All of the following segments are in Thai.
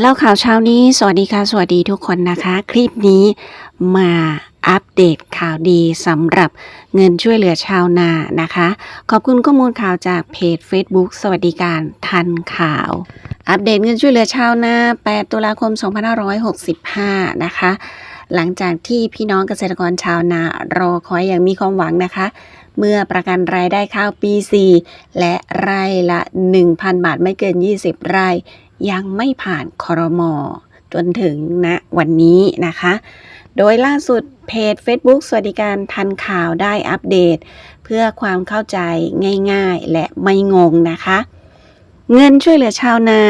เล่าข่าวเช้านี้ สวัสดีค่ะ สวัสดีทุกคนนะคะ คลิปนี้มาอัปเดตข่าวดีสำหรับเงินช่วยเหลือชาวนานะคะ ขอบคุณข้อมูลข่าวจากเพจ Facebook สวัสดิการทันข่าว อัปเดตเงินช่วยเหลือชาวนา 8 ตุลาคม 2565 นะคะ หลังจากที่พี่น้องเกษตรกรชาวนารอคอยอย่างมีความหวังนะคะ เมื่อประกันรายได้ข้าวปี 4 และไร่ละ 1,000 บาทไม่เกิน 20 ไร่ ยังไม่ผ่านคอรมอจนถึงณวันนี้นะคะ โดยล่าสุดเพจ Facebook สวัสดิการทันข่าวได้อัปเดต เพื่อความเข้าใจง่ายๆ และไม่งงนะคะ เงินช่วยเหลือชาวนา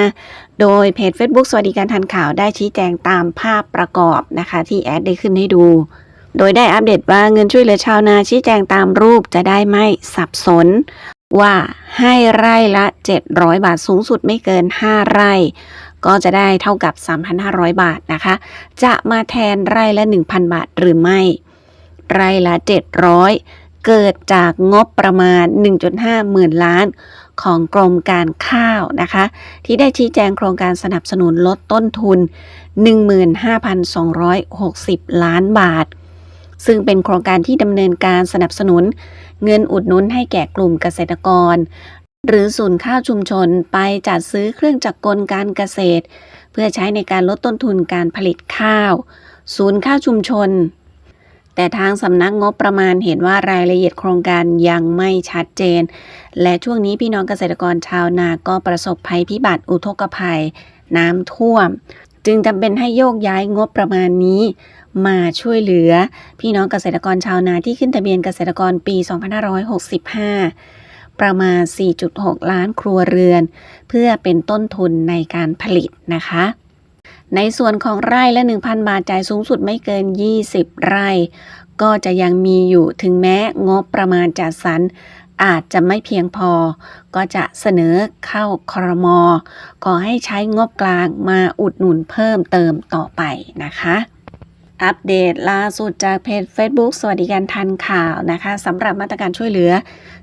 โดยเพจ Facebook สวัสดิการทันข่าวได้ชี้แจงตามภาพประกอบนะคะ ที่แอดได้ขึ้นให้ดู โดยได้อัปเดตว่าเงินช่วยเหลือชาวนาชี้แจงตามรูปจะได้ไม่สับสน ว่าให้ไร่ละ 700 บาทสูงสุดไม่เกิน 5 ไร่ ก็จะได้เท่ากับ 3,500 บาทนะคะ จะมาแทนไร่ละ 1,000 บาทหรือไม่ ไร่ละ 700 เกิดจากงบประมาณ 1.5 หมื่นล้าน ของกรมการข้าวนะคะ ที่ได้ชี้แจงโครงการสนับสนุนลดต้นทุน 15,260 ล้านบาท ซึ่งเป็นโครงการที่ดำเนินการสนับสนุน เงินอุดหนุนให้แก่กลุ่มเกษตรกร หรือศูนย์ข้าวชุมชนไปจัดซื้อเครื่องจักรกลการเกษตร เพื่อใช้ในการลดต้นทุนการผลิตข้าว ศูนย์ข้าวชุมชน แต่ทางสำนักงบประมาณเห็นว่ารายละเอียดโครงการยังไม่ชัดเจน และช่วงนี้พี่น้องเกษตรกรชาวนาก็ประสบภัยพิบัติอุทกภัย น้ำท่วม จึงจำเป็นให้โยกย้ายงบประมาณนี้ มาช่วยเหลือ พี่น้องเกษตรกรชาวนาที่ขึ้นทะเบียนเกษตรกรปี 2565 ประมาณ 4.6 ล้านครัวเรือน เพื่อเป็นต้นทุนในการผลิตนะคะ ในส่วนของไร่ละ 1,000 บาทจ่ายสูงสุดไม่เกิน 20 ไร่ ก็จะยังมีอยู่ถึงแม้งบประมาณจัดสรรอาจจะไม่เพียงพอ ก็จะเสนอเข้าครมขอให้ใช้งบกลางมาอุดหนุนเพิ่มเติมต่อไปนะคะ อัปเดตล่าสุดจากเพจ Facebook สวัสดิการทันข่าวนะคะสำหรับมาตรการช่วยเหลือ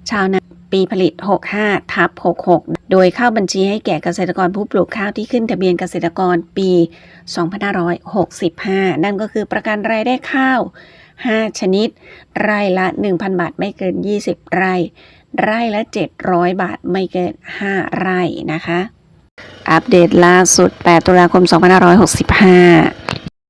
ชาวนาปีผลิต 65 ทับ 66 โดยเข้าบัญชีให้แก่เกษตรกรผู้ปลูกข้าวที่ขึ้นทะเบียนเกษตรกรปี 2565 นั่นก็คือประกันรายได้ข้าว 5 ชนิด ไร่ละ 1,000 บาทไม่เกิน 20 ไร่ ไร่ละ 700 บาทไม่เกิน 5 ไร่นะคะ อัปเดตล่าสุด 8 ตุลาคม 2565